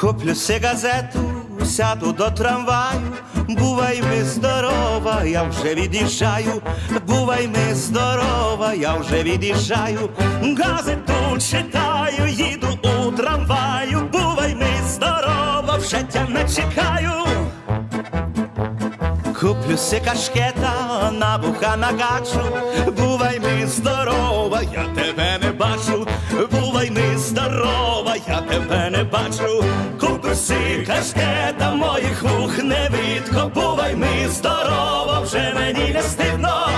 Куплю си газету, сяду до трамваю, бувай ми здорова, я вже від'їжджаю, бувай ми здорова, я вже від'їжджаю, газету читаю, їду у трамваю, бувай ми здорова, вже тя не чекаю. Куплю си кашкета, на буха нагачу, бувай ми здорова, я тебе не бачу, бувай ми здорова, я тебе не бачу, купи всі кашкета моїх вух не відкопувай ми здорово, вже мені не стидно.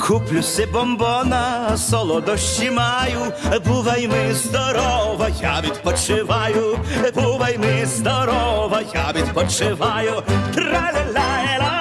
Куплю си бомбона, солодощі маю, бувай ми здорова, я відпочиваю, бувай ми здорова, я відпочиваю, траля.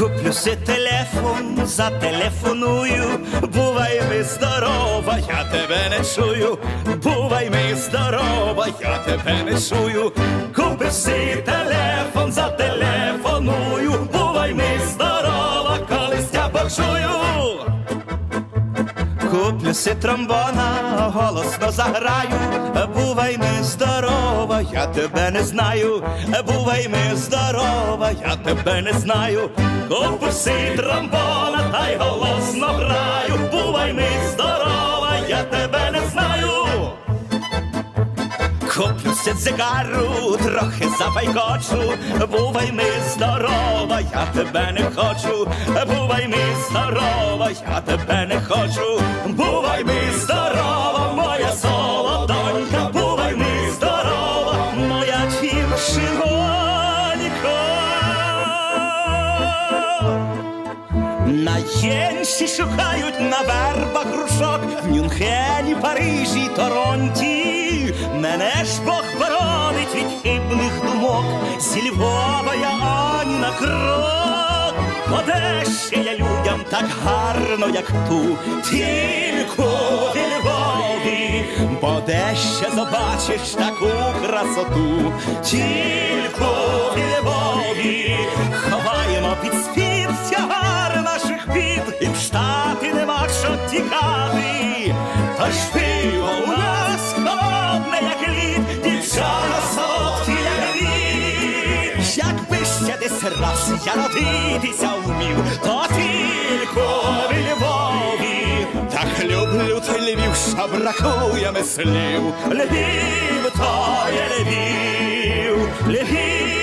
Куплю си телефон, зателефоную, бувай ми здорова, я тебе не чую, бувай ми здорова, я тебе не чую, купи си телефон, зателефоную, бувай ми здорова, колись я почую. Куплю си тромбона, голосно заграю, бувай ми здорова, я тебе не знаю, бувай ми здорова, я тебе не знаю. Куплю си тромбона, та й голосно граю, бувай ми здорова, я тебе не знаю. Куплю си цигару, трохи запайкочу, бувай ми здорова, я тебе не хочу, бувай ми здорова, я тебе не хочу, бувай ми здорова, дівчинонька. Наєнші шукають на вербах грушок в Мюнхені, Парижі, Торонті. Мене ж Бог боронить від хибних думок. Зі Львова я ані на крок. Бо де ще я людям так гарно, як ту, тільки в Львові, бо де ще побачиш таку красоту, тільки і нема що тікати, та ж пиво у нас холодне, як лід, дівчата солодкі, як лід. Якби ще десь раз я родитися вмів, то тільки в Львові. Так люблю той Львів, що бракує ми слів. Львів, то є Львів, Львів.